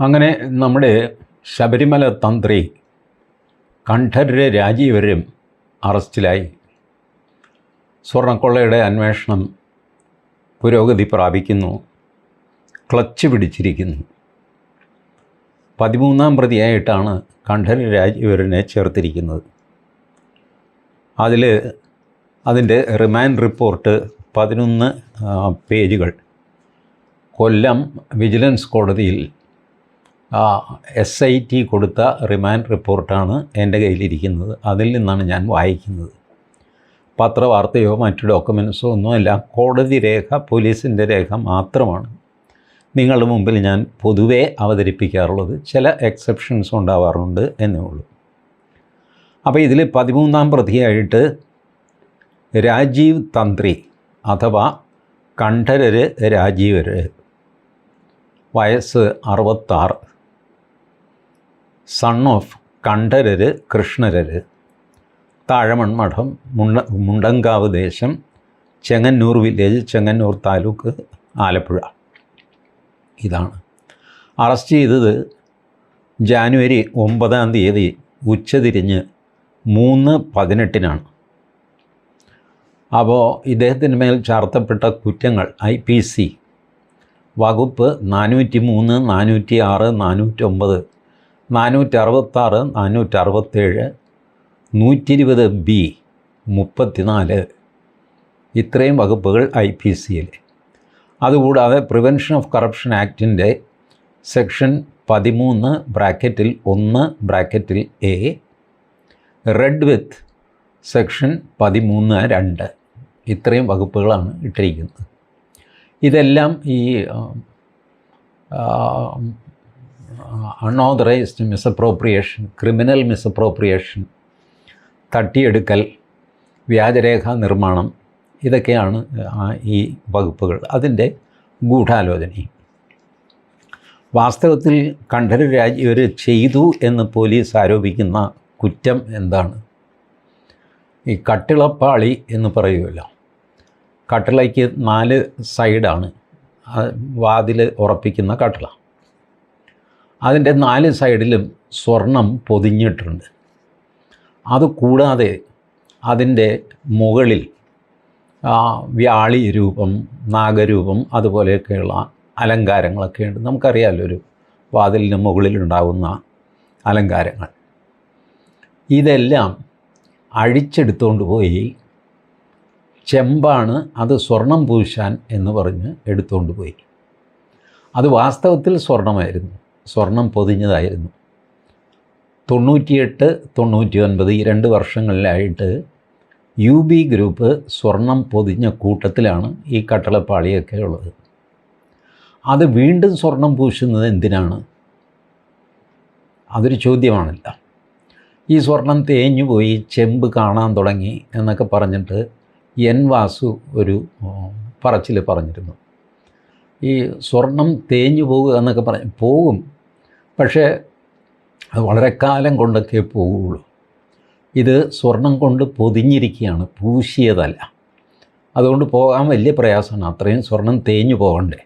അങ്ങനെ നമ്മുടെ ശബരിമല തന്ത്രി കണ്ഠരര് രാജീവരും അറസ്റ്റിലായി. സ്വർണക്കൊള്ളയുടെ അന്വേഷണം പുരോഗതി പ്രാപിക്കുന്നു. ക്ലച്ച് പിടിച്ചിരിക്കുന്നു. പതിമൂന്നാം പ്രതിയായിട്ടാണ് കണ്ഠര രാജീവരനെ ചേർത്തിരിക്കുന്നത്. അതിൽ അതിന്റെ റിമാൻഡ് റിപ്പോർട്ട് പതിനൊന്ന് പേജുകൾ. കൊല്ലം വിജിലൻസ് കോടതിയിൽ എസ് ഐ ടി കൊടുത്ത റിമാൻഡ് റിപ്പോർട്ടാണ് എന്റെ കയ്യിലിരിക്കുന്നത്. അതിൽ നിന്നാണ് ഞാൻ വായിക്കുന്നത്. പത്രവാർത്തയോ മറ്റു ഡോക്യുമെൻസോ ഒന്നുമല്ല. കോടതി രേഖ പോലീസിന്റെ രേഖ മാത്രമാണ്. നിങ്ങളുടെ മുമ്പിൽ ഞാൻ പൊതുവേ അവതരിപ്പിക്കാറുള്ളത് ചില എക്സെപ്ഷൻസ് ഉണ്ടാവാറുണ്ട് എന്നേ ഉള്ളൂ. അപ്പോൾ ഇതിൽ പതിമൂന്നാം പ്രതിയായിട്ട് രാജീവ് തന്ത്രി അഥവാ കണ്ഠരര് രാജീവര് വയസ്സ് അറുപത്താറ്. സൺ ഓഫ് കണ്ഠരര് കൃഷ്ണരര് താഴമൺമഠം മുണ്ട മുണ്ടങ്കാവ് ദേശം ചെങ്ങന്നൂർ വില്ലേജ് ചെങ്ങന്നൂർ താലൂക്ക് ആലപ്പുഴ. ഇതാണ്. അറസ്റ്റ് ചെയ്തത് ജാനുവരി ഒമ്പതാം തീയതി ഉച്ചതിരിഞ്ഞ് മൂന്ന് പതിനെട്ടിനാണ്. അപ്പോൾ ഇദ്ദേഹത്തിന് മേൽ ചാർത്തപ്പെട്ട കുറ്റങ്ങൾ ഐ പി സി വകുപ്പ് നാനൂറ്റി മൂന്ന് നാനൂറ്റി ആറ് നാനൂറ്റൊമ്പത് നാനൂറ്റി അറുപത്താറ് നാനൂറ്റി അറുപത്തേഴ് നൂറ്റി ഇരുപത് ബി മുപ്പത്തിനാല്. ഇത്രയും വകുപ്പുകൾ ഐ പി സിയിൽ അതുകൂടാതെ പ്രിവെൻഷൻ ഓഫ് കറപ്ഷൻ ആക്ടിന്റെ സെക്ഷൻ പതിമൂന്ന് ബ്രാക്കറ്റിൽ ഒന്ന് ബ്രാക്കറ്റിൽ എ റെഡ് വിത്ത് സെക്ഷൻ പതിമൂന്ന് രണ്ട്. ഇത്രയും വകുപ്പുകളാണ് ഇട്ടിരിക്കുന്നത്. ഇതെല്ലാം ഈ അൺഓതറൈസ്ഡ് മിസ്അപ്രോപ്രിയേഷൻ ക്രിമിനൽ മിസ്അപ്രോപ്രിയേഷൻ തട്ടിയെടുക്കൽ വ്യാജരേഖാ നിർമ്മാണം ഇതൊക്കെയാണ് ഈ വകുപ്പുകൾ. അതിന്റെ ഗൂഢാലോചനയും. വാസ്തവത്തിൽ കണ്ഠര രാജീവർ ചെയ്തു എന്ന് പോലീസ് ആരോപിക്കുന്ന കുറ്റം എന്താണ്? ഈ കട്ടിളപ്പാളി എന്ന് പറയുമല്ലോ കട്ടിളയ്ക്ക് നാല് സൈഡാണ്. വാതിൽ ഉറപ്പിക്കുന്ന കട്ടിള. അതിന്റെ നാല് സൈഡിലും സ്വർണം പൊതിഞ്ഞിട്ടുണ്ട്. അതുകൂടാതെ അതിന്റെ മുകളിൽ വ്യാളി രൂപം നാഗരൂപം അതുപോലെയൊക്കെയുള്ള അലങ്കാരങ്ങളൊക്കെ ഉണ്ട്. നമുക്കറിയാമല്ലോ ഒരു വാതിലിന് മുകളിലുണ്ടാകുന്ന അലങ്കാരങ്ങൾ. ഇതെല്ലാം അഴിച്ചെടുത്തുകൊണ്ട് പോയി ചെമ്പാണ് അത് സ്വർണം പൂശാൻ എന്ന് പറഞ്ഞ് എടുത്തുകൊണ്ട് പോയി. അത് വാസ്തവത്തിൽ സ്വർണമായിരുന്നു. സ്വർണം പൊതിഞ്ഞതായിരുന്നു. തൊണ്ണൂറ്റിയെട്ട് തൊണ്ണൂറ്റി ഒൻപത് ഈ രണ്ട് വർഷങ്ങളിലായിട്ട് യു ബി ഗ്രൂപ്പ് സ്വർണം പൊതിഞ്ഞ കൂട്ടത്തിലാണ് ഈ കട്ടളപ്പാളിയൊക്കെ ഉള്ളത്. അത് വീണ്ടും സ്വർണം പൂശുന്നത് എന്തിനാണ്? അതൊരു ചോദ്യമാണല്ല. ഈ സ്വർണം തേഞ്ഞു പോയി ചെമ്പ് കാണാൻ തുടങ്ങി എന്നൊക്കെ പറഞ്ഞിട്ട് എൻ വാസു ഒരു പറച്ചിൽ പറഞ്ഞിരുന്നു. ഈ സ്വർണം തേഞ്ഞു പോകുക എന്നൊക്കെ പറഞ്ഞ് പോകും. പക്ഷേ അത് വളരെ കാലം കൊണ്ടൊക്കെ പോവുള്ളൂ. ഇത് സ്വർണം കൊണ്ട് പൊതിഞ്ഞിരിക്കുകയാണ് പൂശിയതല്ല. അതുകൊണ്ട് പോകാൻ വലിയ പ്രയാസമാണ് അത്രയും സ്വർണം തേഞ്ഞു പോകണ്ടേ.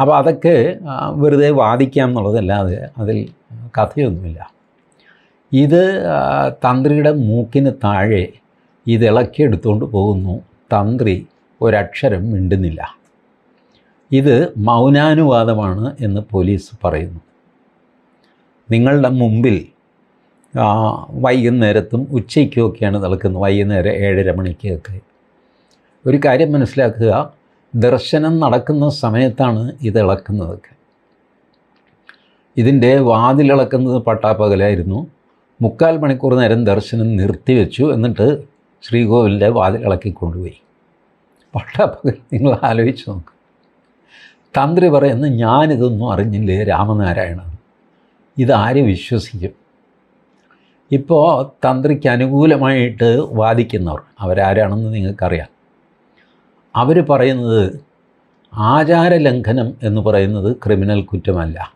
അപ്പോൾ അതൊക്കെ വെറുതെ വാദിക്കാം എന്നുള്ളതല്ലാതെ അതിൽ കഥയൊന്നുമില്ല. ഇത് തന്ത്രിയുടെ മൂക്കിന് താഴെ ഇത് ഇളക്കിയെടുത്തുകൊണ്ട് പോകുന്നു. തന്ത്രി ഒരക്ഷരം മിണ്ടുന്നില്ല. ഇത് മൗനാനുവാദമാണ് എന്ന് പോലീസ് പറയുന്നു. നിങ്ങളുടെ മുമ്പിൽ വൈകുന്നേരത്തും വൈകുന്നേരത്തും ഉച്ചയ്ക്കുമൊക്കെയാണ് നടക്കുന്നത്. വൈകുന്നേരം ഏഴര മണിക്കൊക്കെ. ഒരു കാര്യം മനസ്സിലാക്കുക ദർശനം നടക്കുന്ന സമയത്താണ് ഇത് ഇളക്കുന്നതൊക്കെ. ഇതിന്റെ വാതിലിളക്കുന്നത് പട്ടാപ്പകലായിരുന്നു. മുക്കാൽ മണിക്കൂർ നേരം ദർശനം നിർത്തിവെച്ചു. എന്നിട്ട് ശ്രീകോവിലിന്റെ വാതിലിളക്കി കൊണ്ടുപോയി പട്ടാപ്പകൽ നിങ്ങൾ ആലോചിച്ച് നോക്ക്. തന്ത്രി പറയുന്നു ഞാനിതൊന്നും അറിഞ്ഞില്ലേ രാമനാരായണൻ? ഇതാര് വിശ്വസിക്കും? ഇപ്പോൾ തന്ത്രിക്ക് അനുകൂലമായിട്ട് വാദിക്കുന്നവർ അവരാരാണെന്ന് നിങ്ങൾക്കറിയാം. അവർ പറയുന്നത് ആചാരലംഘനം എന്ന് പറയുന്നത് ക്രിമിനൽ കുറ്റമല്ല.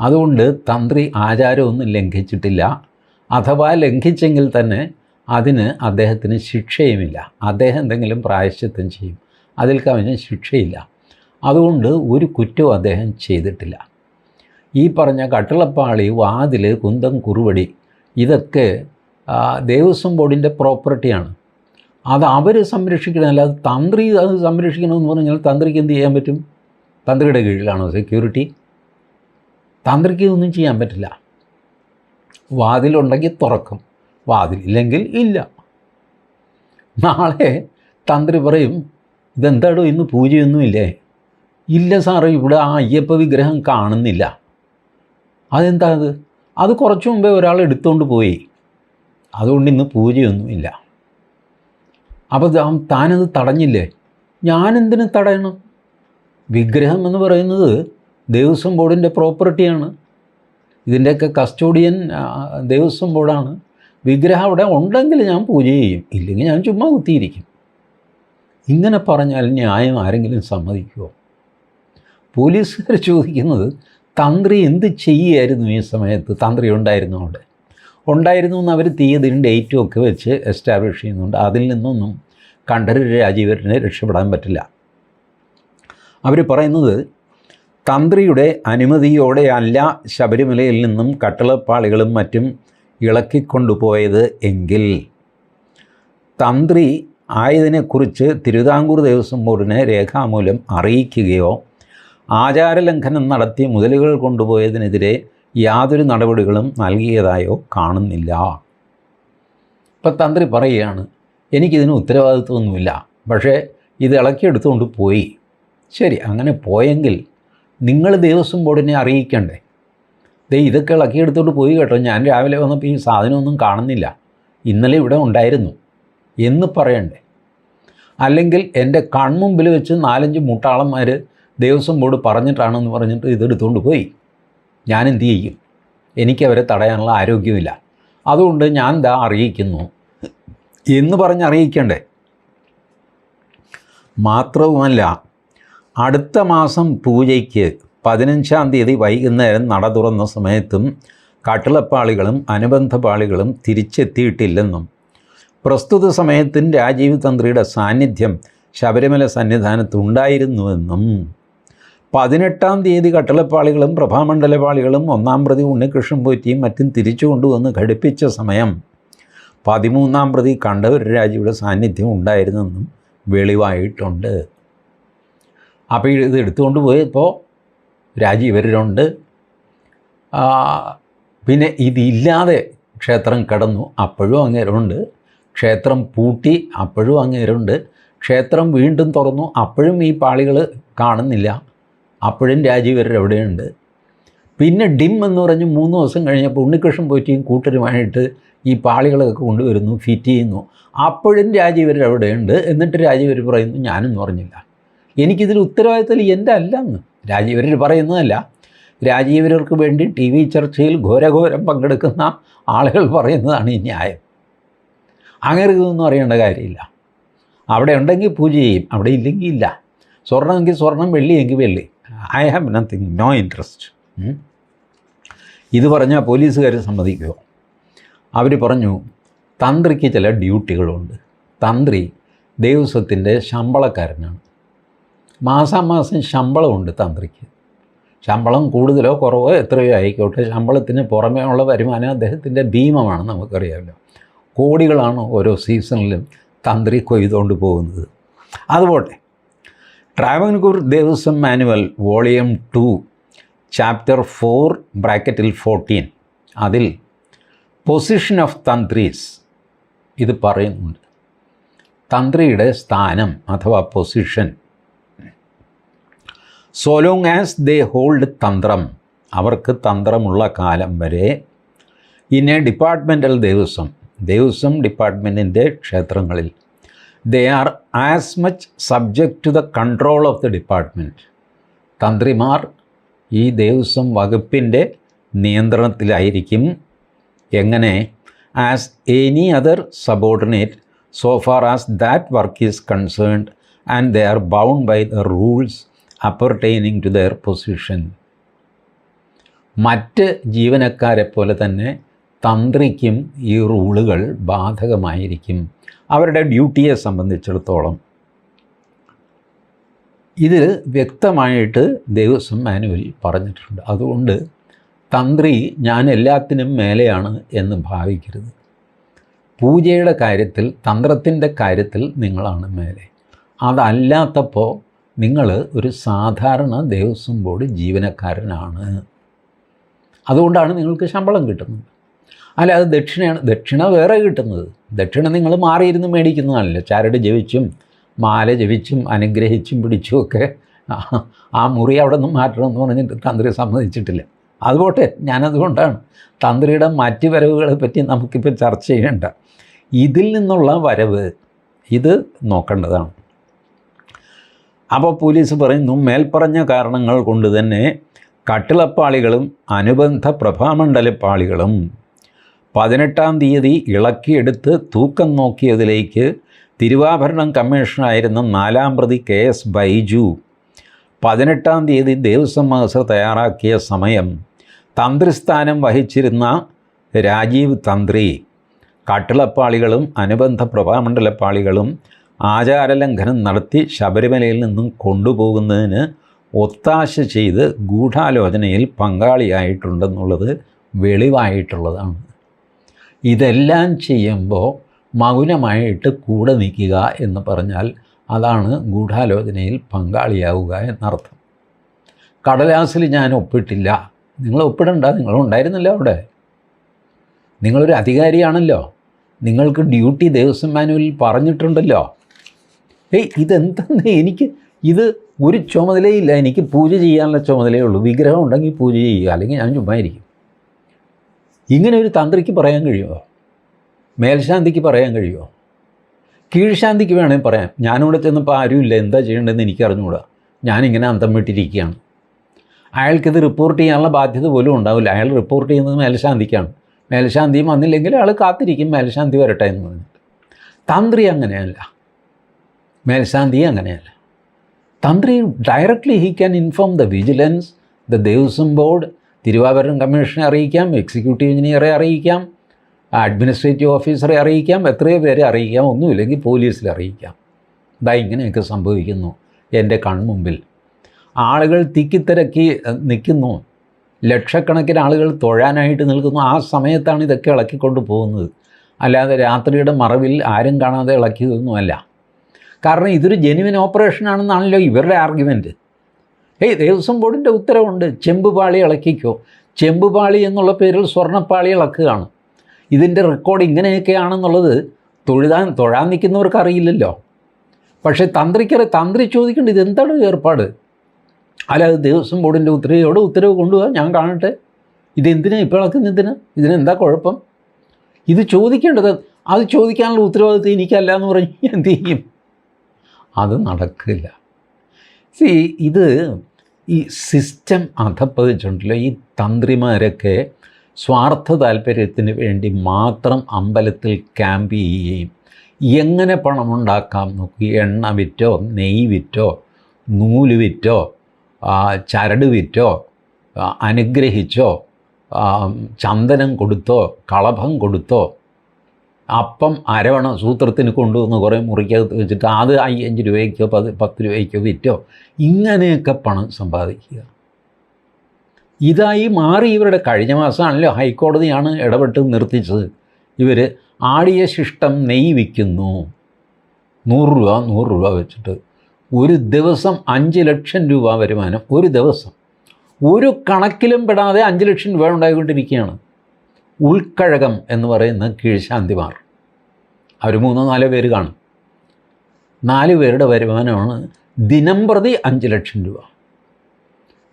അതുകൊണ്ട് തന്ത്രി ആചാരമൊന്നും ലംഘിച്ചിട്ടില്ല. അഥവാ ലംഘിച്ചെങ്കിൽ തന്നെ അതിന് അദ്ദേഹത്തിന് ശിക്ഷയുമില്ല. അദ്ദേഹം എന്തെങ്കിലും പ്രായശ്ചിത്തം ചെയ്യും. അതിൽ കവിഞ്ഞ് ശിക്ഷയില്ല. അതുകൊണ്ട് ഒരു കുറ്റവും അദ്ദേഹം ചെയ്തിട്ടില്ല. ഈ പറഞ്ഞ കട്ടിളപ്പാളി വാതിൽ കുന്തം കുറുവടി ഇതൊക്കെ ദേവസ്വം ബോർഡിന്റെ പ്രോപ്പർട്ടിയാണ്. അത് അവർ സംരക്ഷിക്കണമല്ല അത് തന്ത്രി അത് സംരക്ഷിക്കണമെന്ന് പറഞ്ഞാൽ തന്ത്രിക്ക് എന്ത് ചെയ്യാൻ പറ്റും? തന്ത്രിയുടെ കീഴിലാണോ സെക്യൂരിറ്റി തന്ത്രിക്ക് ഒന്നും ചെയ്യാൻ പറ്റില്ല. വാതിലുണ്ടെങ്കിൽ തുറക്കും. വാതിൽ ഇല്ലെങ്കിൽ ഇല്ല. നാളെ തന്ത്രി പറയും ഇതെന്താടോ ഇന്ന് പൂജയൊന്നുമില്ലേ? ഇല്ല സാറേ ഇവിടെ ആ അയ്യപ്പ വിഗ്രഹം കാണുന്നില്ല. അതെന്താ അത് അത് കുറച്ച് മുമ്പേ ഒരാൾ എടുത്തുകൊണ്ട് പോയി. അതുകൊണ്ട് ഇന്ന് പൂജയൊന്നുമില്ല അപ്പോൾ താനത് തടഞ്ഞില്ലേ? ഞാനെന്തിനു തടയണം? വിഗ്രഹം എന്ന് പറയുന്നത് ദേവസ്വം ബോർഡിന്റെ പ്രോപ്പർട്ടിയാണ്. ഇതിന്റെയൊക്കെ കസ്റ്റോഡിയൻ ദേവസ്വം ബോർഡാണ്. വിഗ്രഹം അവിടെ ഉണ്ടെങ്കിൽ ഞാൻ പൂജ ചെയ്യും. ഇല്ലെങ്കിൽ ഞാൻ ചുമ്മാ കുത്തിയിരിക്കും. ഇങ്ങനെ പറഞ്ഞാൽ ന്യായം ആരെങ്കിലും സമ്മതിക്കുമോ പോലീസുകാർ ചോദിക്കുന്നത് തന്ത്രി എന്ത് ചെയ്യുമായിരുന്നു ഈ സമയത്ത്? തന്ത്രി ഉണ്ടായിരുന്നു അവിടെ. ഉണ്ടായിരുന്നു എന്ന് അവർ തീയതിയും ഡേറ്റും ഒക്കെ വെച്ച് എസ്റ്റാബ്ലിഷ് ചെയ്യുന്നുണ്ട്. അതിൽ നിന്നൊന്നും കണ്ഠരര് രാജീവരനെ രക്ഷപ്പെടാൻ പറ്റില്ല. അവർ പറയുന്നത് തന്ത്രിയുടെ അനുമതിയോടെ അല്ല ശബരിമലയിൽ നിന്നും കട്ടളപ്പാളികളും മറ്റും ഇളക്കിക്കൊണ്ടുപോയത് എങ്കിൽ. തന്ത്രി ആയതിനെക്കുറിച്ച് തിരുവിതാംകൂർ ദേവസ്വം ബോർഡിനെ രേഖാമൂലം അറിയിക്കുകയോ ആചാരലംഘനം നടത്തി മുതലുകൾ കൊണ്ടുപോയതിനെതിരെ യാതൊരു നടപടികളും നൽകിയതായോ കാണുന്നില്ല. ഇപ്പം തന്ത്രി പറയുകയാണ് എനിക്കിതിന് ഉത്തരവാദിത്വമൊന്നുമില്ല. പക്ഷേ ഇത് ഇളക്കിയെടുത്തുകൊണ്ട് പോയി. ശരി അങ്ങനെ പോയെങ്കിൽ നിങ്ങൾ ദേവസ്വം ബോർഡിനെ അറിയിക്കണ്ടേ? ദേ ഇതൊക്കെ ഇളക്കിയെടുത്തോണ്ട് പോയി കേട്ടോ. ഞാൻ രാവിലെ വന്നപ്പോൾ ഈ സാധനമൊന്നും കാണുന്നില്ല. ഇന്നലെ ഇവിടെ ഉണ്ടായിരുന്നു. എന്ന് പറയണ്ടേ? അല്ലെങ്കിൽ എന്റെ കൺമുമ്പിൽ വെച്ച് നാലഞ്ച് മുട്ടാളന്മാർ ദേവസ്വം ബോർഡ് പറഞ്ഞിട്ടാണെന്ന് പറഞ്ഞിട്ട് ഇതെടുത്തുകൊണ്ട് പോയി. ഞാൻ എന്തു ചെയ്യും? എനിക്ക് അവരെ തടയാനുള്ള ആരോഗ്യമില്ല അതുകൊണ്ട് ഞാൻ ദാ അറിയിക്കുന്നു. എന്ന് പറഞ്ഞ് അറിയിക്കണ്ടേ? മാത്രവുമല്ല അടുത്ത മാസം പൂജയ്ക്ക് പതിനഞ്ചാം തീയതി വൈകുന്നേരം നട തുറന്ന സമയത്തും കട്ടിളപ്പാളികളും അനുബന്ധ പാളികളും തിരിച്ചെത്തിയിട്ടില്ലെന്നും പ്രസ്തുത സമയത്തും രാജീവ് തന്ത്രിയുടെ സാന്നിധ്യം ശബരിമല സന്നിധാനത്ത് ഉണ്ടായിരുന്നുവെന്നും പതിനെട്ടാം തീയതി കട്ടിളപ്പാളികളും പ്രഭാമണ്ഡലപാളികളും ഒന്നാം പ്രതി ഉണ്ണികൃഷ്ണൻ പോറ്റിയും മറ്റും തിരിച്ചു കൊണ്ടുവന്ന് ഘടിപ്പിച്ച സമയം പതിമൂന്നാം പ്രതി കണ്ടവര രാജയുടെ സാന്നിധ്യം ഉണ്ടായിരുന്നെന്നും വെളിവായിട്ടുണ്ട്. അപ്പോൾ ഇത് എടുത്തുകൊണ്ട് പോയപ്പോൾ രാജി ഇവരിലുണ്ട്. പിന്നെ ഇതില്ലാതെ ക്ഷേത്രം കടന്നു അപ്പോഴും അങ്ങേരുണ്ട്. ക്ഷേത്രം പൂട്ടി അപ്പോഴും അങ്ങേരുണ്ട്. ക്ഷേത്രം വീണ്ടും തുറന്നു അപ്പോഴും ഈ പാളികൾ കാണുന്നില്ല. അപ്പോഴും രാജീവരർ എവിടെയുണ്ട് പിന്നെ ഡിം എന്ന് പറഞ്ഞ് മൂന്ന് ദിവസം കഴിഞ്ഞപ്പോൾ ഉണ്ണികൃഷ്ണൻ പോറ്റിയും കൂട്ടരുമായിട്ട് ഈ പാളികളൊക്കെ കൊണ്ടുവരുന്നു ഫിറ്റ് ചെയ്യുന്നു. അപ്പോഴും രാജീവരർ എവിടെയുണ്ട് എന്നിട്ട് രാജീവർ പറയുന്നു ഞാനൊന്നും പറഞ്ഞില്ല. എനിക്കിതിൽ ഉത്തരവാദിത്തം എന്റെ അല്ല എന്ന് രാജീവരർ പറയുന്നതല്ല. രാജീവരർക്ക് വേണ്ടി ടി വി ചർച്ചയിൽ ഘോരഘോരം പങ്കെടുക്കുന്ന ആളുകൾ പറയുന്നതാണ് ഈ ന്യായം. അങ്ങനെ ഇതൊന്നും അറിയേണ്ട കാര്യമില്ല. അവിടെ ഉണ്ടെങ്കിൽ പൂജ ചെയ്യും അവിടെ ഇല്ലെങ്കിൽ ഇല്ല. സ്വർണമെങ്കിൽ സ്വർണം വെള്ളിയെങ്കിൽ വെള്ളി. I have nothing no interest ഇത് പറഞ്ഞാൽ പോലീസുകാർ സമ്മതിക്കുമോ അവർ പറഞ്ഞു തന്ത്രിക്ക് ചില ഡ്യൂട്ടികളുണ്ട്. തന്ത്രി ദേവസ്വത്തിന്റെ ശമ്പളക്കാരനാണ്. മാസാമാസം ശമ്പളമുണ്ട് തന്ത്രിക്ക്. ശമ്പളം കൂടുതലോ കുറവോ എത്രയോ ആയിക്കോട്ടെ. ശമ്പളത്തിന് പുറമേ ഉള്ള വരുമാനം അദ്ദേഹത്തിന്റെ ഭീമമാണ് നമുക്കറിയാമല്ലോ. കോടികളാണ് ഓരോ സീസണിലും തന്ത്രി കൊയ്തുകൊണ്ട് പോകുന്നത്. അതുപോട്ടെ. Travancore Devaswom manual volume two chapter four ബ്രാക്കറ്റിൽ ഫോർട്ടീൻ അതിൽ പൊസിഷൻ ഓഫ് തന്ത്രീസ് ഇത് പറയുന്നുണ്ട്. തന്ത്രിയുടെ സ്ഥാനം അഥവാ position. So long as they hold തന്ത്രം അവർക്ക് തന്ത്രമുള്ള കാലം വരെ എ ഡിപ്പാർട്ട്മെന്റൽ ദേവസ്വം ദേവസ്വം ഡിപ്പാർട്ട്മെന്റിന്റെ ക്ഷേത്രങ്ങളിൽ they are as much subject to the control of the department തന്ത്രിമാർ ഈ ദേവസ്വം വകുപ്പിന്റെ നിയന്ത്രണത്തിലായിരിക്കും. എങ്ങനെ? As any other subordinate so far as that work is concerned and they are bound by the rules appertaining to their position മറ്റ് ജീവനക്കാരെ പോലെ തന്നെ തന്ത്രിക്കും ഈ റൂളുകൾ ബാധകമായിരിക്കും. അവരുടെ ഡ്യൂട്ടിയെ സംബന്ധിച്ചിടത്തോളം. ഇത് വ്യക്തമായിട്ട് ദേവസ്വം മാനുവൽ പറഞ്ഞിട്ടുണ്ട്. അതുകൊണ്ട് തന്ത്രി ഞാൻ എല്ലാത്തിനും മേലെയാണ് എന്ന് ഭാവിക്കരുത്. പൂജയുടെ കാര്യത്തിൽ തന്ത്രത്തിന്റെ കാര്യത്തിൽ നിങ്ങളാണ് മേലെ. അതല്ലാത്തപ്പോൾ നിങ്ങൾ ഒരു സാധാരണ ദേവസ്വം ബോർഡ് ജീവനക്കാരനാണ്. അതുകൊണ്ടാണ് നിങ്ങൾക്ക് ശമ്പളം കിട്ടുന്നത്. അല്ല അത് ദക്ഷിണയാണ്. ദക്ഷിണ വേറെ കിട്ടുന്നത്. ദക്ഷിണ നിങ്ങൾ മാറിയിരുന്ന് മേടിക്കുന്നതാണല്ല ചരട് ജപിച്ചും മാല ജപിച്ചും അനുഗ്രഹിച്ചും പിടിച്ചുമൊക്കെ ആ- ആ മുറി അവിടെ നിന്ന് മാറ്റണമെന്ന് പറഞ്ഞിട്ട് തന്ത്രി സമ്മതിച്ചിട്ടില്ല. അതുപോട്ടെ ഞാനതുകൊണ്ടാണ്. തന്ത്രിയുടെ മറ്റ് വരവുകളെ പറ്റി നമുക്കിപ്പോൾ ചർച്ച ചെയ്യേണ്ട. ഇതിൽ നിന്നുള്ള വരവ് ഇത് നോക്കേണ്ടതാണ്. അപ്പോൾ പോലീസ് പറയുന്നു മേൽപ്പറഞ്ഞ കാരണങ്ങൾ കൊണ്ട് തന്നെ കട്ടിളപ്പാളികളും അനുബന്ധ പ്രഭാമണ്ഡലപ്പാളികളും പതിനെട്ടാം തീയതി ഇളക്കിയെടുത്ത് തൂക്കം നോക്കിയതിലേക്ക് തിരുവാഭരണം കമ്മീഷനായിരുന്ന നാലാം പ്രതി കെ എസ് ബൈജു. പതിനെട്ടാം തീയതി ദേവസ്വം മാസ്റ്റർ തയ്യാറാക്കിയ സമയം തന്ത്രിസ്ഥാനം വഹിച്ചിരുന്ന രാജീവ് തന്ത്രി കാട്ടിളപ്പാളികളും അനുബന്ധ പ്രഭാമണ്ഡലപ്പാളികളും ആചാരലംഘനം നടത്തി ശബരിമലയിൽ നിന്നും കൊണ്ടുപോകുന്നതിന് ഒത്താശ ചെയ്ത് ഗൂഢാലോചനയിൽ പങ്കാളിയായിട്ടുണ്ടെന്നുള്ളത് വെളിവായിട്ടുള്ളതാണ്. ഇതെല്ലാം ചെയ്യുമ്പോൾ മൗനമായിട്ട് കൂടെ നിൽക്കുക എന്ന് പറഞ്ഞാൽ അതാണ് ഗൂഢാലോചനയിൽ പങ്കാളിയാവുക എന്നർത്ഥം. കടലാസിൽ ഞാൻ ഒപ്പിട്ടില്ല. നിങ്ങൾ ഒപ്പിടണ്ട നിങ്ങളുണ്ടായിരുന്നല്ലോ അവിടെ. നിങ്ങളൊരു അധികാരിയാണല്ലോ. നിങ്ങൾക്ക് ഡ്യൂട്ടി ദേവസ്വം മാനുവലിൽ പറഞ്ഞിട്ടുണ്ടല്ലോ. ഏയ് ഇതെന്തെന്ന് എനിക്ക് ഇത് ഒരു ചുമതലയില്ല. എനിക്ക് പൂജ ചെയ്യാനുള്ള ചുമതലയേ ഉള്ളൂ. വിഗ്രഹം ഉണ്ടെങ്കിൽ പൂജ ചെയ്യുക. അല്ലെങ്കിൽ ഞാൻ ചുമ്മാ ഇരിക്കും. ഇങ്ങനെ ഒരു തന്ത്രിക്ക് പറയാൻ കഴിയുമോ? മേൽശാന്തിക്ക് പറയാൻ കഴിയുമോ? കീഴ്ശാന്തിക്ക് വേണമെങ്കിൽ പറയാം. ഞാനിവിടെ ചെന്നപ്പോൾ ആരുമില്ല എന്താ ചെയ്യേണ്ടതെന്ന് എനിക്ക് അറിഞ്ഞുകൂടാ. ഞാനിങ്ങനെ അന്തം വിട്ടിരിക്കുകയാണ്. അയാൾക്കിത് റിപ്പോർട്ട് ചെയ്യാനുള്ള ബാധ്യത പോലും ഉണ്ടാവില്ല. അയാൾ റിപ്പോർട്ട് ചെയ്യുന്നത് മേൽശാന്തിക്കാണ്. മേൽശാന്തിയും വന്നില്ലെങ്കിൽ അയാൾ കാത്തിരിക്കും. മേൽശാന്തി വരട്ടെ എന്ന് പറഞ്ഞിട്ട്. തന്ത്രി അങ്ങനെയല്ല. മേൽശാന്തി അങ്ങനെയല്ല. തന്ത്രി directly he can inform the vigilance the Devaswom board തിരുവാഭരണം കമ്മീഷനെ അറിയിക്കാം എക്സിക്യൂട്ടീവ് എഞ്ചിനീയറെ അറിയിക്കാം അഡ്മിനിസ്ട്രേറ്റീവ് ഓഫീസറെ അറിയിക്കാം എത്രയോ പേരെ അറിയിക്കാം ഒന്നുമില്ലെങ്കിൽ പോലീസിൽ അറിയിക്കാം. ഇതാ ഇങ്ങനെയൊക്കെ സംഭവിക്കുന്നു എന്റെ കൺമുമ്പിൽ. ആളുകൾ തിക്കിത്തിരക്കി നിൽക്കുന്നു. ലക്ഷക്കണക്കിന് ആളുകൾ തൊഴാനായിട്ട് നിൽക്കുന്നു. ആ സമയത്താണ് ഇതൊക്കെ ഇളക്കിക്കൊണ്ട് പോകുന്നത്. അല്ലാതെ രാത്രിയുടെ മറവിൽ ആരും കാണാതെ ഇളക്കിയതൊന്നുമല്ല. കാരണം ഇതൊരു ജെനുവിൻ ഓപ്പറേഷനാണെന്നാണല്ലോ ഇവരുടെ ആർഗ്യുമെന്റ് ഏയ് ദേവസ്വം ബോർഡിന്റെ ഉത്തരവുണ്ട്. ചെമ്പുപാളി ഇളക്കിക്കോ. ചെമ്പുപാളി എന്നുള്ള പേരിൽ സ്വർണപ്പാളി ഇളക്കുകയാണ്. ഇതിന്റെ റെക്കോർഡ് ഇങ്ങനെയൊക്കെയാണെന്നുള്ളത് തൊഴുതാൻ തൊഴാൻ നിൽക്കുന്നവർക്ക് അറിയില്ലല്ലോ. പക്ഷേ തന്ത്രിക്കറി തന്ത്രി ചോദിക്കേണ്ടത് ഇതെന്താണ് ഏർപ്പാട്? അല്ല അത് ദേവസ്വം ബോർഡിന്റെ ഉത്തരവോട് ഉത്തരവ് കൊണ്ടുപോകാൻ ഞാൻ കാണട്ടെ. ഇതെന്തിനാണ് ഇപ്പോൾ ഇളക്കുന്നതിന് ഇതിനെന്താ കുഴപ്പം? ഇത് ചോദിക്കേണ്ടത് അത് ചോദിക്കാനുള്ള ഉത്തരവാദിത്വം എനിക്കല്ല എന്ന് പറഞ്ഞ് എന്ത് ചെയ്യും? അത് നടക്കില്ല. സി ഇത് ഈ സിസ്റ്റം അധപ്പതിച്ചിട്ടുണ്ടല്ലോ ഈ തന്ത്രിമാരൊക്കെ സ്വാർത്ഥ താല്പര്യത്തിന് വേണ്ടി മാത്രം അമ്പലത്തിൽ ക്യാമ്പ് ചെയ്യുകയും എങ്ങനെ പണമുണ്ടാക്കാം നോക്കി. എണ്ണ വിറ്റോ നെയ് വിറ്റോ നൂൽ വിറ്റോ ചരട് വിറ്റോ അനുഗ്രഹിച്ചോ ചന്ദനം കൊടുത്തോ കളഭം കൊടുത്തോ അപ്പം അരവണ സൂത്രത്തിന് കൊണ്ടുവന്ന് കുറേ മുറിക്കകത്ത് വെച്ചിട്ട് അത് അഞ്ച് രൂപയ്ക്കോ പത് പത്ത് രൂപയ്ക്കോ വിറ്റോ ഇങ്ങനെയൊക്കെ പണം സമ്പാദിക്കുക. ഇതായി മാറി ഇവരുടെ കഴിഞ്ഞ മാസമാണല്ലോ ഹൈക്കോടതിയാണ് ഇടപെട്ട് നിർത്തിച്ചത്. ഇവർ ആടിയ ശിഷ്ടം നെയ് വിൽക്കുന്നു. നൂറ് രൂപ നൂറ് രൂപ വെച്ചിട്ട് ഒരു ദിവസം അഞ്ച് ലക്ഷം രൂപ വരുമാനം ഒരു ദിവസം. ഒരു കണക്കിലും പെടാതെ അഞ്ച് ലക്ഷം രൂപ ഉണ്ടായിക്കൊണ്ടിരിക്കുകയാണ്. ഉൾക്കഴകം എന്ന് പറയുന്ന കീഴ്ശാന്തിമാർ അവർ മൂന്നോ നാലോ പേര് കാണും. നാല് പേരുടെ വരുമാനമാണ് ദിനം പ്രതി അഞ്ച് ലക്ഷം രൂപ.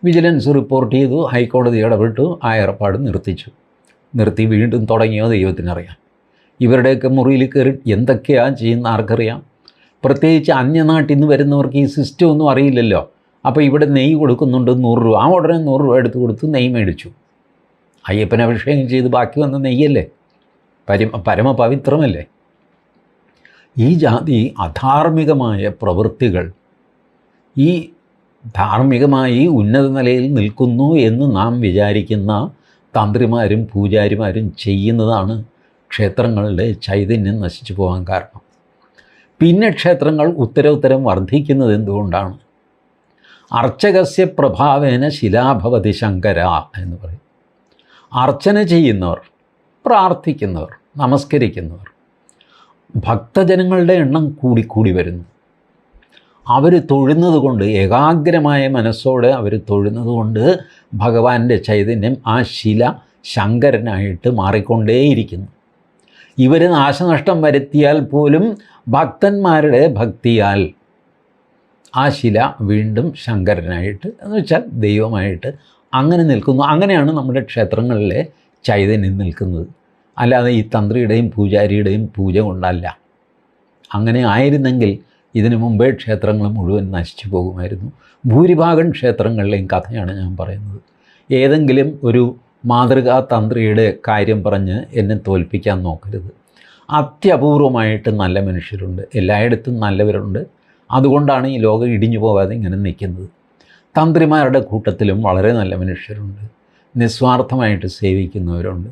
വിജിലൻസ് റിപ്പോർട്ട് ചെയ്തു ഹൈക്കോടതി ഇടപെട്ടു ആ ഏർപ്പാട് നിർത്തിച്ചു. നിർത്തി വീണ്ടും തുടങ്ങിയോ ദൈവത്തിനറിയാം. ഇവരുടെയൊക്കെ മുറിയിൽ കയറി എന്തൊക്കെയാണ് ചെയ്യുന്ന ആർക്കറിയാം. പ്രത്യേകിച്ച് അന്യനാട്ടിൽ നിന്ന് വരുന്നവർക്ക് ഈ സിസ്റ്റം ഒന്നും അറിയില്ലല്ലോ. അപ്പോൾ ഇവിടെ നെയ്യ് കൊടുക്കുന്നുണ്ട് നൂറ് രൂപ. ആ ഉടനെ നൂറ് രൂപ എടുത്ത് കൊടുത്ത് നെയ്യ് മേടിച്ചു. അയ്യപ്പൻ അഭിഷേകം ചെയ്ത് ബാക്കി വന്ന നെയ്യല്ലേ? പരമ പരമപവിത്രമല്ലേ? ഈ ജാതി അധാർമികമായ പ്രവൃത്തികൾ ഈ ധാർമ്മികമായി ഉന്നത നിലയിൽ നിൽക്കുന്നു എന്ന് നാം വിചാരിക്കുന്ന തന്ത്രിമാരും പൂജാരിമാരും ചെയ്യുന്നതാണ് ക്ഷേത്രങ്ങളുടെ ചൈതന്യം നശിച്ചു പോകാൻ കാരണം. പിന്നെ ക്ഷേത്രങ്ങൾ ഉത്തരോത്തരം വർദ്ധിക്കുന്നത് എന്തുകൊണ്ടാണ്? അർച്ചകസ്യ പ്രഭാവേന ശിലാഭവതി ശങ്കര എന്ന് പറയും. അർച്ചന ചെയ്യുന്നവർ പ്രാർത്ഥിക്കുന്നവർ നമസ്കരിക്കുന്നവർ. ഭക്തജനങ്ങളുടെ എണ്ണം കൂടിക്കൂടി വരുന്നു. അവർ തൊഴുന്നത് കൊണ്ട് ഏകാഗ്രമായ മനസ്സോടെ അവർ തൊഴുന്നത് കൊണ്ട് ഭഗവാന്റെ ചൈതന്യം ആ ശില ശങ്കരനായിട്ട് മാറിക്കൊണ്ടേയിരിക്കുന്നു. ഇവർ നാശനഷ്ടം വരുത്തിയാൽ പോലും ഭക്തന്മാരുടെ ഭക്തിയാൽ ആ ശില വീണ്ടും ശങ്കരനായിട്ട് എന്ന് വെച്ചാൽ ദൈവമായിട്ട് അങ്ങനെ നിൽക്കുന്നു. അങ്ങനെയാണ് നമ്മുടെ ക്ഷേത്രങ്ങളിലെ ചൈതന്യം നിൽക്കുന്നത്. അല്ലാതെ ഈ തന്ത്രിയുടെയും പൂജാരിയുടെയും പൂജ കൊണ്ടല്ല. അങ്ങനെ ആയിരുന്നെങ്കിൽ ഇതിനു മുമ്പേ ക്ഷേത്രങ്ങൾ മുഴുവൻ നശിച്ചു പോകുമായിരുന്നു. ഭൂരിഭാഗം ക്ഷേത്രങ്ങളിലെയും കഥയാണ് ഞാൻ പറയുന്നത്. ഏതെങ്കിലും ഒരു മാതൃകാ തന്ത്രിയുടെ കാര്യം പറഞ്ഞ് എന്നെ തോൽപ്പിക്കാൻ നോക്കരുത്. അത്യപൂർവമായിട്ട് നല്ല മനുഷ്യരുണ്ട്. എല്ലായിടത്തും നല്ലവരുണ്ട്. അതുകൊണ്ടാണ് ഈ ലോകം ഇടിഞ്ഞു പോകാതെ ഇങ്ങനെ നിൽക്കുന്നത്. തന്ത്രിമാരുടെ കൂട്ടത്തിലും വളരെ നല്ല മനുഷ്യരുണ്ട്. നിസ്വാർത്ഥമായിട്ട് സേവിക്കുന്നവരുണ്ട്.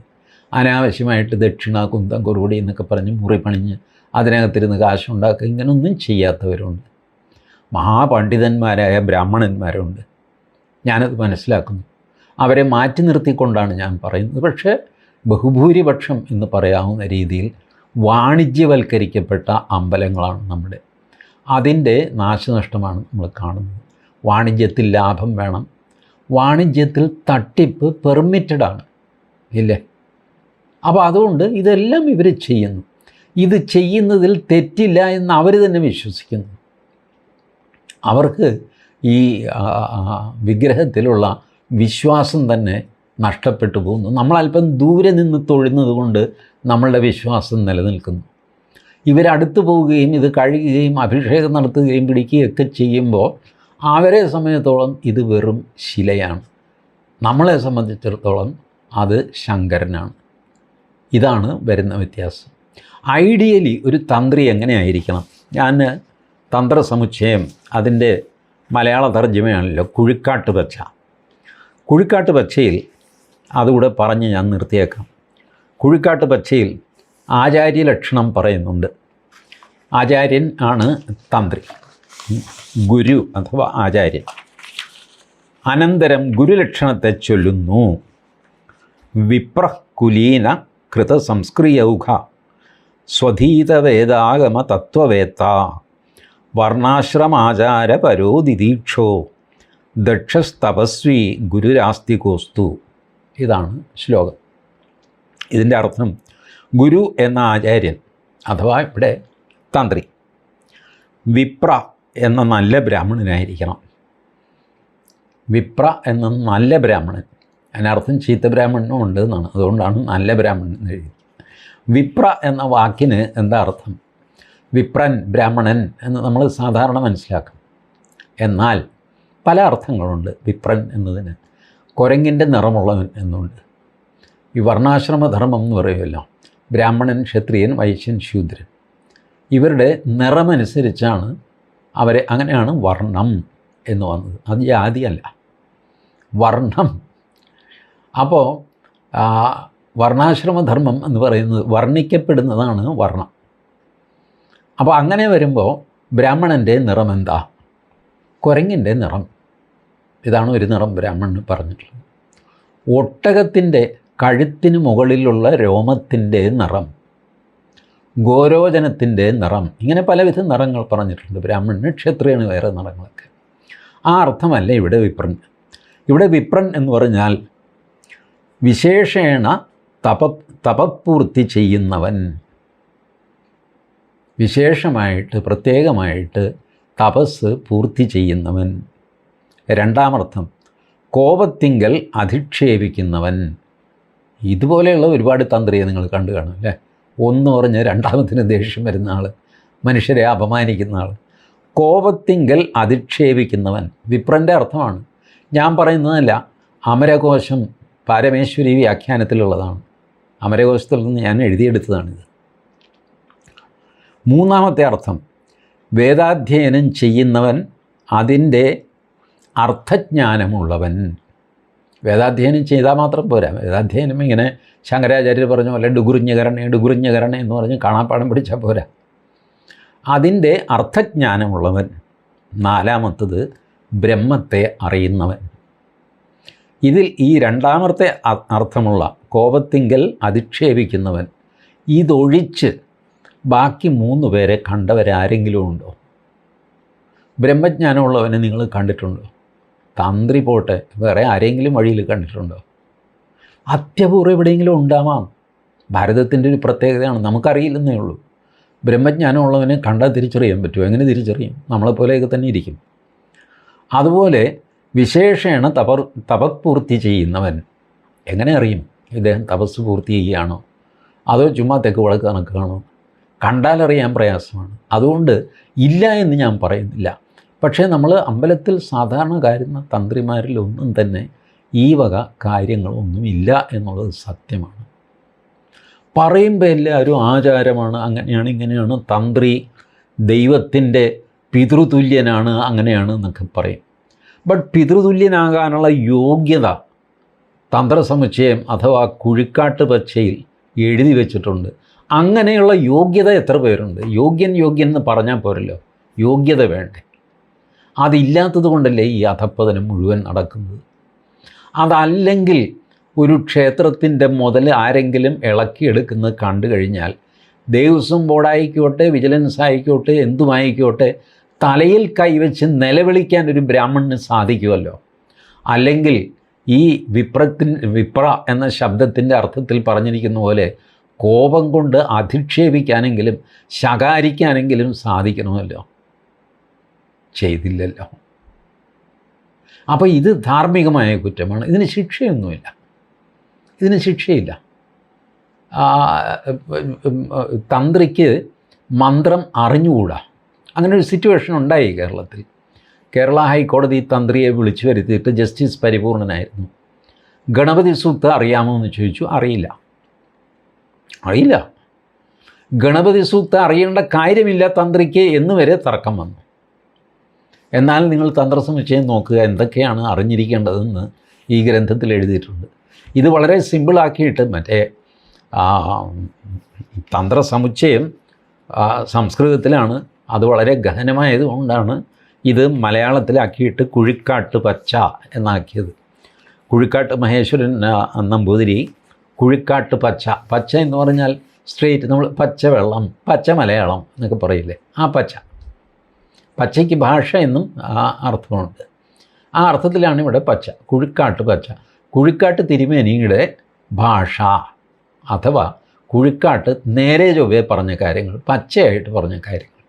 അനാവശ്യമായിട്ട് ദക്ഷിണ കുന്തം കുറുകുടി എന്നൊക്കെ പറഞ്ഞ് മുറി പണിഞ്ഞ് അതിനകത്തിരുന്ന് കാശുണ്ടാക്കുക ഇങ്ങനൊന്നും ചെയ്യാത്തവരുണ്ട്. മഹാപണ്ഡിതന്മാരായ ബ്രാഹ്മണന്മാരുണ്ട്. ഞാനത് മനസ്സിലാക്കുന്നു. അവരെ മാറ്റി നിർത്തിക്കൊണ്ടാണ് ഞാൻ പറയുന്നത്. പക്ഷേ ബഹുഭൂരിപക്ഷം എന്ന് പറയാവുന്ന രീതിയിൽ വാണിജ്യവൽക്കരിക്കപ്പെട്ട അമ്പലങ്ങളാണ് നമ്മുടെ. അതിന്റെ നാശനഷ്ടമാണ് നമ്മൾ കാണുന്നത്. വാണിജ്യത്തിൽ ലാഭം വേണം. വാണിജ്യത്തിൽ തട്ടിപ്പ് പെർമിറ്റഡാണ് ഇല്ലേ? അപ്പോൾ അതുകൊണ്ട് ഇതെല്ലാം ഇവർ ചെയ്യുന്നു. ഇത് ചെയ്യുന്നതിൽ തെറ്റില്ല എന്ന് അവർ തന്നെ വിശ്വസിക്കുന്നു. അവർക്ക് ഈ വിഗ്രഹത്തിലുള്ള വിശ്വാസം തന്നെ നഷ്ടപ്പെട്ടു പോകുന്നു. നമ്മളല്പം ദൂരെ നിന്ന് തൊഴുന്നത് കൊണ്ട് നമ്മളുടെ വിശ്വാസം നിലനിൽക്കുന്നു. ഇവരടുത്ത് പോവുകയും ഇത് കഴുകുകയും അഭിഷേകം നടത്തുകയും പിടിക്കുകയൊക്കെ ചെയ്യുമ്പോൾ അവരെ സംബന്ധിച്ചിടത്തോളം ഇത് വെറും ശിലയാണ്. നമ്മളെ സംബന്ധിച്ചിടത്തോളം അത് ശങ്കരനാണ്. ഇതാണ് വരുന്ന വ്യത്യാസം. ഐഡിയലി ഒരു തന്ത്രി എങ്ങനെയായിരിക്കണം ഞാൻ തന്ത്രസമുച്ചയം അതിന്റെ മലയാള തർജമയാണല്ലോ കുഴിക്കാട്ട് പച്ച. കുഴിക്കാട്ട് പച്ചയിൽ അതുകൂടെ പറഞ്ഞ് ഞാൻ നിർത്തിയേക്കാം. കുഴിക്കാട്ട് പച്ചയിൽ ആചാര്യ ലക്ഷണം പറയുന്നുണ്ട്. ആചാര്യൻ ആണ് തന്ത്രി. ഗുരു അഥവാ ആചാര്യൻ. അനന്തരം ഗുരുലക്ഷണത്തെ ചൊല്ലുന്നു. വിപ്രകുലീന കൃതസംസ്ക്രിയൗഘ. സ്വധീതവേദാഗമ തത്വവേത്ത വർണാശ്രമാചാര പരോദിദീക്ഷോ ദക്ഷസ്തപസ്വി ഗുരുരാസ്തികോസ്തു. ഇതാണ് ശ്ലോകം. ഇതിന്റെ അർത്ഥം ഗുരു എന്ന ആചാര്യൻ അഥവാ ഇവിടെ തന്ത്രി. വിപ്ര എന്ന നല്ല ബ്രാഹ്മണനായിരിക്കണം. വിപ്ര എന്ന നല്ല ബ്രാഹ്മണൻ. അതിനർത്ഥം ചീത്ത ബ്രാഹ്മണനും ഉണ്ട് എന്നാണ്. അതുകൊണ്ടാണ് നല്ല ബ്രാഹ്മണൻ എന്ന് എഴുതിയത്. വിപ്ര എന്ന വാക്കിന് എന്താ അർത്ഥം? വിപ്രൻ ബ്രാഹ്മണൻ എന്ന് നമ്മൾ സാധാരണ മനസ്സിലാക്കും. എന്നാൽ പല അർത്ഥങ്ങളുണ്ട് വിപ്രൻ എന്നതിന്. കുരങ്ങിന്റെ നിറമുള്ളവൻ എന്നുണ്ട്. ഈ വർണാശ്രമധർമ്മം എന്ന് പറയുമല്ലോ. ബ്രാഹ്മണൻ ക്ഷത്രിയൻ വൈശ്യൻ ശൂദ്രൻ. ഇവരുടെ നിറമനുസരിച്ചാണ് അവരെ അങ്ങനെയാണ് വർണം എന്ന് വന്നത് അത് ജാതിയല്ല വർണം. അപ്പോൾ വർണാശ്രമധർമ്മം എന്ന് പറയുന്നത് വർണിക്കപ്പെടുന്നതാണ് വർണം. അപ്പോൾ അങ്ങനെ വരുമ്പോൾ ബ്രാഹ്മണന്റെ നിറം എന്താ? കുരങ്ങിന്റെ നിറം. ഇതാണ് ഒരു നിറം ബ്രാഹ്മണന് പറഞ്ഞിട്ടുള്ളത്. ഒട്ടകത്തിന്റെ കഴുത്തിന് മുകളിലുള്ള രോമത്തിന്റെ നിറം. ഗോരോചനത്തിന്റെ നിറം. ഇങ്ങനെ പലവിധ നിറങ്ങൾ പറഞ്ഞിട്ടുണ്ട്. ബ്രാഹ്മണന് ക്ഷത്രിയാണ് വേറെ നിറങ്ങളൊക്കെ. ആ അർത്ഥമല്ല ഇവിടെ വിപ്രൻ. ഇവിടെ വിപ്രൻ എന്ന് പറഞ്ഞാൽ വിശേഷേണ തപ തപപൂർത്തി ചെയ്യുന്നവൻ. വിശേഷമായിട്ട് പ്രത്യേകമായിട്ട് തപസ് പൂർത്തി ചെയ്യുന്നവൻ. രണ്ടാമർത്ഥം കോപത്തിങ്കൽ അധിക്ഷേപിക്കുന്നവൻ. ഇതുപോലെയുള്ള ഒരുപാട് തന്ത്രിയെ നിങ്ങൾ കണ്ടു കാണും അല്ലേ? ഒന്ന് പറഞ്ഞ് രണ്ടാമത്തിന് ദേഷ്യം വരുന്ന ആൾ മനുഷ്യരെ അപമാനിക്കുന്ന ആൾ കോപത്തിങ്കൽ അധിക്ഷേപിക്കുന്നവൻ. വിപ്രന്റെ അർത്ഥമാണ്. ഞാൻ പറയുന്നതല്ല അമരകോശം പാരമേശ്വരി വ്യാഖ്യാനത്തിലുള്ളതാണ്. അമരകോശത്തിൽ നിന്ന് ഞാൻ എഴുതിയെടുത്തതാണിത്. മൂന്നാമത്തെ അർത്ഥം വേദാധ്യയനം ചെയ്യുന്നവൻ അതിന്റെ അർത്ഥജ്ഞാനമുള്ളവൻ. വേദാധ്യയനം ചെയ്താൽ മാത്രം പോരാ. വേദാധ്യയനം ഇങ്ങനെ ശങ്കരാചാര്യർ പറഞ്ഞ പോലെ ഡുഗുറിഞ്ഞകരണേ ഡുഗുറിഞ്ഞകരണേ എന്ന് പറഞ്ഞ് കാണാപ്പാടം പിടിച്ചാൽ പോരാ. അതിന്റെ അർത്ഥജ്ഞാനമുള്ളവൻ നാലാമത്തത് ബ്രഹ്മത്തെ അറിയുന്നവൻ. ഇതിൽ ഈ രണ്ടാമത്തെ അർത്ഥമുള്ള കോപത്തിങ്കൽ അധിക്ഷേപിക്കുന്നവൻ ഇതൊഴിച്ച് ബാക്കി മൂന്ന് പേരെ കണ്ടവരാരെങ്കിലും ഉണ്ടോ? ബ്രഹ്മജ്ഞാനമുള്ളവനെ നിങ്ങൾ കണ്ടിട്ടുണ്ടോ? തന്ത്രി പോട്ടെ വേറെ ആരെങ്കിലും വഴിയിൽ കണ്ടിട്ടുണ്ടോ? അത്യപൂർവം എവിടെയെങ്കിലും ഉണ്ടാവാം. ഭാരതത്തിന്റെ ഒരു പ്രത്യേകതയാണ്. നമുക്കറിയില്ലെന്നേ ഉള്ളൂ. ബ്രഹ്മജ്ഞാനം ഉള്ളവനെ കണ്ടാൽ തിരിച്ചറിയാൻ പറ്റുമോ? എങ്ങനെ തിരിച്ചറിയും? നമ്മളെപ്പോലെയൊക്കെ തന്നെ ഇരിക്കും. അതുപോലെ വിശേഷേണ തപർ തപപൂർത്തി ചെയ്യുന്നവൻ. എങ്ങനെ അറിയും? ഇദ്ദേഹം തപസ് പൂർത്തി ചെയ്യുകയാണോ? അതോ ചുമ്മാ തെക്ക് വടക്ക് കണക്കാണോ കണ്ടാലറിയാൻ പ്രയാസമാണ്. അതുകൊണ്ട് ഇല്ല എന്ന് ഞാൻ പറയുന്നില്ല. പക്ഷേ നമ്മൾ അമ്പലത്തിൽ സാധാരണ കാര്യന്ന തന്ത്രിമാരിലൊന്നും തന്നെ ഈ വക കാര്യങ്ങളൊന്നുമില്ല എന്നുള്ളത് സത്യമാണ്. പറയുമ്പോൾ എല്ലാവരും ആചാരമാണ് അങ്ങനെയാണ് ഇങ്ങനെയാണ് തന്ത്രി ദൈവത്തിന്റെ പിതൃതുല്യനാണ് അങ്ങനെയാണ് എന്നൊക്കെ പറയും. ബട്ട് പിതൃതുല്യനാകാനുള്ള യോഗ്യത തന്ത്രസമുച്ചയം അഥവാ കുഴിക്കാട്ട് പച്ചയിൽ എഴുതി വെച്ചിട്ടുണ്ട്. അങ്ങനെയുള്ള യോഗ്യത എത്ര പേരുണ്ട്? യോഗ്യൻ യോഗ്യൻ എന്ന് പറഞ്ഞാൽ പോരല്ലോ യോഗ്യത വേണ്ടേ? അതില്ലാത്തത് കൊണ്ടല്ലേ ഈ അധപ്പതനം മുഴുവൻ നടക്കുന്നത്? അതല്ലെങ്കിൽ ഒരു ക്ഷേത്രത്തിന്റെ മുതൽ ആരെങ്കിലും ഇളക്കിയെടുക്കുന്നത് കണ്ടു കഴിഞ്ഞാൽ ദേവസ്വം ബോർഡായിക്കോട്ടെ വിജിലൻസ് ആയിക്കോട്ടെ എന്തുമായിക്കോട്ടെ തലയിൽ കൈവച്ച് നിലവിളിക്കാൻ ഒരു ബ്രാഹ്മണന് സാധിക്കുമല്ലോ. അല്ലെങ്കിൽ ഈ വിപ്രത്തിൻ വിപ്ര എന്ന ശബ്ദത്തിന്റെ അർത്ഥത്തിൽ പറഞ്ഞിരിക്കുന്ന പോലെ കോപം കൊണ്ട് അധിക്ഷേപിക്കാനെങ്കിലും ശകാരിക്കാനെങ്കിലും സാധിക്കണമല്ലോ. ചെയ്തില്ലല്ലോ. അപ്പോൾ ഇത് ധാർമ്മികമായ കുറ്റമാണ്. ഇതിന് ശിക്ഷയൊന്നുമില്ല. ഇതിന് ശിക്ഷയില്ല. തന്ത്രിക്ക് മന്ത്രം അറിഞ്ഞുകൂടാ? അങ്ങനെ ഒരു സിറ്റുവേഷൻ ഉണ്ടായി കേരളത്തിൽ. കേരള ഹൈക്കോടതി തന്ത്രിയെ വിളിച്ചു വരുത്തിയിട്ട് ജസ്റ്റിസ് പരിപൂർണനായിരുന്നു. ഗണപതി സൂത്ത് അറിയാമോ എന്ന് ചോദിച്ചു. അറിയില്ല. അറിയില്ല. ഗണപതി സൂക്ത അറിയേണ്ട കാര്യമില്ല തന്ത്രിക്ക് എന്ന് വരെ തർക്കം വന്നു. എന്നാൽ നിങ്ങൾ തന്ത്രസമുച്ചയം നോക്കുക എന്തൊക്കെയാണ് അറിഞ്ഞിരിക്കേണ്ടതെന്ന് ഈ ഗ്രന്ഥത്തിൽ എഴുതിയിട്ടുണ്ട്. ഇത് വളരെ സിമ്പിളാക്കിയിട്ട് മറ്റേ തന്ത്രസമുച്ചയം സംസ്കൃതത്തിലാണ്. അത് വളരെ ഗഹനമായതുകൊണ്ടാണ് ഇത് മലയാളത്തിലാക്കിയിട്ട് കുഴിക്കാട്ട് പച്ച എന്നാക്കിയത്. കുഴിക്കാട്ട് മഹേശ്വരൻ നമ്പൂതിരി കുഴിക്കാട്ട് പച്ച. പച്ച എന്ന് പറഞ്ഞാൽ സ്ട്രെയിറ്റ് നമ്മൾ പച്ച വെള്ളം പച്ച മലയാളം എന്നൊക്കെ പറയില്ലേ? ആ പച്ച. പച്ചയ്ക്ക് ഭാഷ എന്നും ആ അർത്ഥമുണ്ട്. ആ അർത്ഥത്തിലാണ് ഇവിടെ പച്ച കുഴിക്കാട്ട് പച്ച. കുഴിക്കാട്ട് തിരുമേനിയുടെ ഭാഷ അഥവാ കുഴിക്കാട്ട് നേരെ ചൊവ്വേ പറഞ്ഞ കാര്യങ്ങൾ പച്ചയായിട്ട് പറഞ്ഞ കാര്യങ്ങൾ.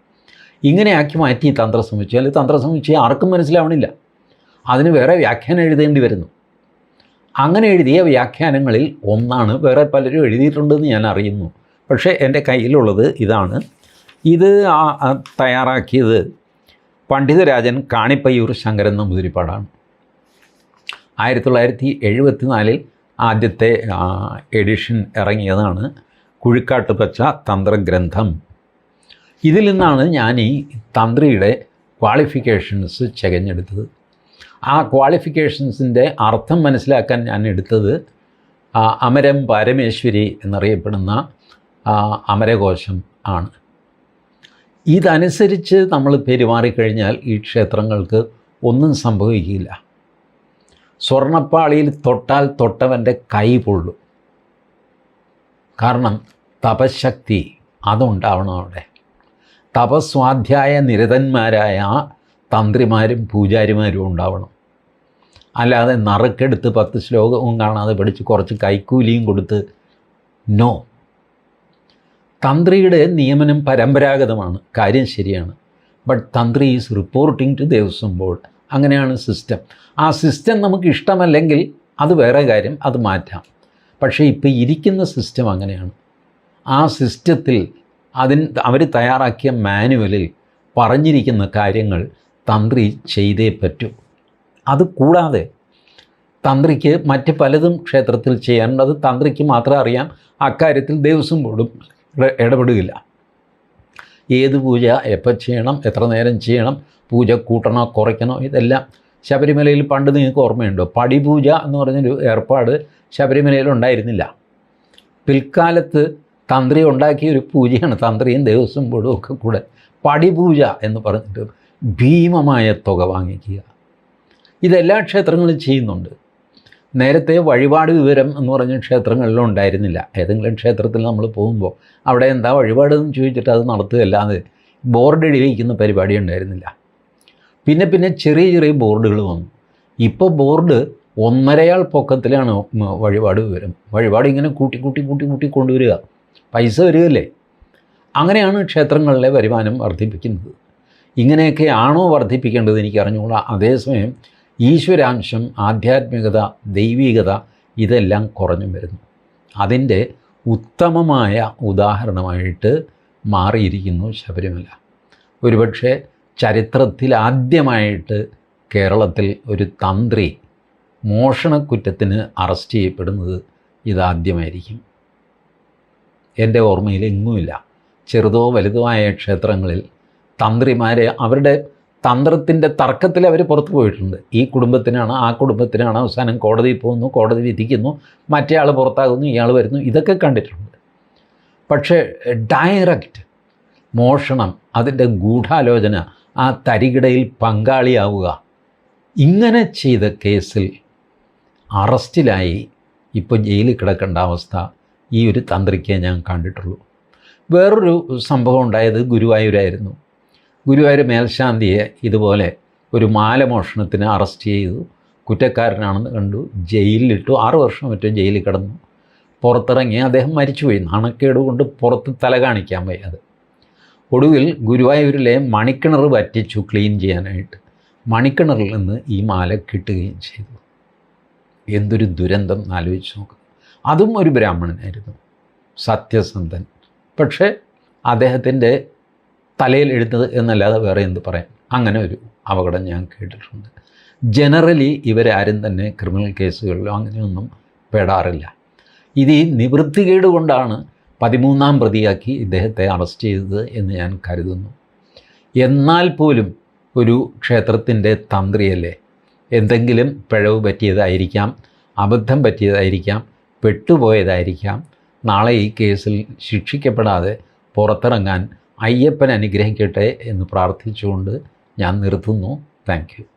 ഇങ്ങനെയാക്കി മാറ്റി തന്ത്രസമുച്ചയം തന്ത്രസമുച്ചയം ആർക്കും മനസ്സിലാവണില്ല. അതിന് വേറെ വ്യാഖ്യാനം എഴുതേണ്ടി വരുന്നു. അങ്ങനെ എഴുതിയ വ്യാഖ്യാനങ്ങളിൽ ഒന്നാണ് വേറെ പലരും എഴുതിയിട്ടുണ്ടെന്ന് ഞാൻ അറിയുന്നു. പക്ഷേ എന്റെ കയ്യിലുള്ളത് ഇതാണ്. ഇത് തയ്യാറാക്കിയത് പണ്ഡിതരാജൻ കാണിപ്പയ്യൂർ ശങ്കരൻ നമ്പൂതിരിപ്പാടാണ് ആയിരത്തി തൊള്ളായിരത്തി എഴുപത്തി നാലിൽ ആദ്യത്തെ എഡിഷൻ ഇറങ്ങിയതാണ് കുഴിക്കാട്ട് പച്ച തന്ത്രഗ്രന്ഥം. ഇതിൽ നിന്നാണ് ഞാൻ ഈ തന്ത്രിയുടെ ക്വാളിഫിക്കേഷൻസ് ചകഞ്ഞെടുത്തത്. ആ ക്വാളിഫിക്കേഷൻസിന്റെ അർത്ഥം മനസ്സിലാക്കാൻ ഞാൻ എടുത്തത് അമരം പരമേശ്വരി എന്നറിയപ്പെടുന്ന അമരകോശം ആണ്. ഇതനുസരിച്ച് നമ്മൾ പെരുമാറിക്കഴിഞ്ഞാൽ ഈ ക്ഷേത്രങ്ങൾക്ക് ഒന്നും സംഭവിക്കില്ല. സ്വർണപ്പാളിയിൽ തൊട്ടാൽ തൊട്ടവന്റെ കൈ പൊള്ളും. കാരണം തപശക്തി അതുണ്ടാവണം അവിടെ. തപസ്വാധ്യായ നിരതന്മാരായ തന്ത്രിമാരും പൂജാരിമാരും ഉണ്ടാവണം. അല്ലാതെ നറുക്കെടുത്ത് പത്ത് ശ്ലോകവും കാണാതെ പഠിച്ച് കുറച്ച് കൈക്കൂലിയും കൊടുത്ത് നോ. തന്ത്രിയുടെ നിയമനം പരമ്പരാഗതമാണ് കാര്യം ശരിയാണ്. ബട്ട് തന്ത്രി is reporting to Devaswom board അങ്ങനെയാണ് സിസ്റ്റം ആ സിസ്റ്റം നമുക്ക് ഇഷ്ടമല്ലെങ്കിൽ അത് വേറെ കാര്യം അത് മാറ്റാം. പക്ഷേ ഇപ്പോൾ ഇരിക്കുന്ന സിസ്റ്റം അങ്ങനെയാണ്. ആ സിസ്റ്റത്തിൽ അതിന് അവർ തയ്യാറാക്കിയ മാനുവലിൽ പറഞ്ഞിരിക്കുന്ന കാര്യങ്ങൾ തന്ത്രി ചെയ്തേ പറ്റൂ. അത് കൂടാതെ തന്ത്രിക്ക് മറ്റ് പലതും ക്ഷേത്രത്തിൽ ചെയ്യാനുള്ളത് തന്ത്രിക്ക് മാത്രം അറിയാം. അക്കാര്യത്തിൽ ദേവസ്വം ബോർഡും ഇടപെടുകയില്ല. ഏത് പൂജ എപ്പോൾ ചെയ്യണം എത്ര നേരം ചെയ്യണം പൂജ കൂട്ടണോ കുറയ്ക്കണോ ഇതെല്ലാം ശബരിമലയിൽ പണ്ട് നിങ്ങൾക്ക് ഓർമ്മയുണ്ടോ? പടിപൂജ എന്ന് പറഞ്ഞൊരു ഏർപ്പാട് ശബരിമലയിൽ ഉണ്ടായിരുന്നില്ല. പിൽക്കാലത്ത് തന്ത്രി ഉണ്ടാക്കിയ ഒരു പൂജയാണ് തന്ത്രിയും ദേവസ്വം ബോർഡും ഒക്കെ കൂടെ. പടിപൂജ എന്ന് പറഞ്ഞിട്ട് ഭീമമായ തുക വാങ്ങിക്കുക. ഇതെല്ലാ ക്ഷേത്രങ്ങളും ചെയ്യുന്നുണ്ട്. നേരത്തെ വഴിപാട് വിവരം എന്ന് പറഞ്ഞ ക്ഷേത്രങ്ങളിലും ഉണ്ടായിരുന്നില്ല. ഏതെങ്കിലും ക്ഷേത്രത്തിൽ നമ്മൾ പോകുമ്പോൾ അവിടെ എന്താ വഴിപാട് എന്ന് ചോദിച്ചിട്ട് അത് നടത്തുകയല്ലാതെ ബോർഡ് എഴുതിയിരിക്കുന്ന പരിപാടി ഉണ്ടായിരുന്നില്ല. പിന്നെ പിന്നെ ചെറിയ ചെറിയ ബോർഡുകൾ വന്നു. ഇപ്പോൾ ബോർഡ് ഒന്നരയാൾ പൊക്കത്തിലാണ് വഴിപാട് വിവരം. വഴിപാട് ഇങ്ങനെ കൂട്ടി കൂട്ടി കൂട്ടി കൂട്ടി കൊണ്ടുവരിക. പൈസ വരികയല്ലേ? അങ്ങനെയാണ് ക്ഷേത്രങ്ങളിലെ വരുമാനം വർദ്ധിപ്പിക്കുന്നത്. ഇങ്ങനെയൊക്കെ ആണോ വർദ്ധിപ്പിക്കേണ്ടത് എനിക്ക് അറിഞ്ഞുകൂടാ അതേസമയം ഈശ്വരാംശം ആധ്യാത്മികത ദൈവികത ഇതെല്ലാം കുറഞ്ഞു വരുന്നു. അതിന്റെ ഉത്തമമായ ഉദാഹരണമായിട്ട് മാറിയിരിക്കുന്നു ശബരിമല. ഒരുപക്ഷെ ചരിത്രത്തിൽ ആദ്യമായിട്ട് കേരളത്തിൽ ഒരു തന്ത്രി മോഷണക്കുറ്റത്തിന് അറസ്റ്റ് ചെയ്യപ്പെടുന്നത് ഇതാദ്യമായിരിക്കും. എന്റെ ഓർമ്മയിൽ എങ്ങുമില്ല. ചെറുതോ വലുതോ ആയ ക്ഷേത്രങ്ങളിൽ തന്ത്രിമാരെ അവരുടെ തന്ത്രത്തിന്റെ തർക്കത്തിൽ അവർ പുറത്തു പോയിട്ടുണ്ട്. ഈ കുടുംബത്തിനാണ് ആ കുടുംബത്തിനാണ് അവസാനം കോടതിയിൽ പോകുന്നു കോടതി വിധിക്കുന്നു മറ്റേ ആൾ പുറത്താകുന്നു ഇയാൾ വരുന്നു ഇതൊക്കെ കണ്ടിട്ടുണ്ട്. പക്ഷേ ഡയറക്റ്റ് മോഷണം അതിന്റെ ഗൂഢാലോചന ആ തരികിടയിൽ പങ്കാളിയാവുക ഇങ്ങനെ ചെയ്ത കേസിൽ അറസ്റ്റിലായി ഇപ്പോൾ ജയിലിൽ കിടക്കേണ്ട അവസ്ഥ ഈ ഒരു തന്ത്രിക്കേ ഞാൻ കണ്ടിട്ടുള്ളൂ. വേറൊരു സംഭവം ഉണ്ടായത് ഗുരുവായൂരായിരുന്നു. ഗുരുവായൂർ മേൽശാന്തിയെ ഇതുപോലെ ഒരു മാലമോഷണത്തിന് അറസ്റ്റ് ചെയ്തു. കുറ്റക്കാരനാണെന്ന് കണ്ടു. ജയിലിലിട്ടു. ആറു വർഷം മറ്റോ ജയിലിൽ കിടന്നു. പുറത്തിറങ്ങി അദ്ദേഹം മരിച്ചുപോയി. നാണക്കേട് കൊണ്ട് പുറത്ത് തല കാണിക്കാൻ വയ്യാതെ ഒടുവിൽ ഗുരുവായൂരിലെ മണിക്കിണർ വറ്റിച്ചു ക്ലീൻ ചെയ്യാനായിട്ട്. മണിക്കിണറിൽ നിന്ന് ഈ മാല കിട്ടുകയും ചെയ്തു. എന്തൊരു ദുരന്തം ആലോചിച്ച് നോക്കുക അതും ഒരു ബ്രാഹ്മണനായിരുന്നു. സത്യസന്ധൻ. പക്ഷേ അദ്ദേഹത്തിന്റെ തലയിൽ എഴുതുന്നത് എന്നല്ലാതെ വേറെ എന്ത് പറയാം? അങ്ങനെ ഒരു അപകടം ഞാൻ കേട്ടിട്ടുണ്ട്. ജനറലി ഇവരാരും തന്നെ ക്രിമിനൽ കേസുകളിലോ അങ്ങനെയൊന്നും പെടാറില്ല. ഇത് ഈ നിവൃത്തി കേടുകൊണ്ടാണ് പതിമൂന്നാം പ്രതിയാക്കി ഇദ്ദേഹത്തെ അറസ്റ്റ് ചെയ്തത് എന്ന് ഞാൻ കരുതുന്നു. എന്നാൽ പോലും ഒരു ക്ഷേത്രത്തിന്റെ തന്ത്രിയല്ലേ? എന്തെങ്കിലും പിഴവ് പറ്റിയതായിരിക്കാം അബദ്ധം പറ്റിയതായിരിക്കാം പെട്ടുപോയതായിരിക്കാം. നാളെ ഈ കേസിൽ ശിക്ഷിക്കപ്പെടാതെ പുറത്തിറങ്ങാൻ അയ്യപ്പൻ അനുഗ്രഹിക്കട്ടെ എന്ന് പ്രാർത്ഥിച്ചുകൊണ്ട് ഞാൻ നിർത്തുന്നു. താങ്ക്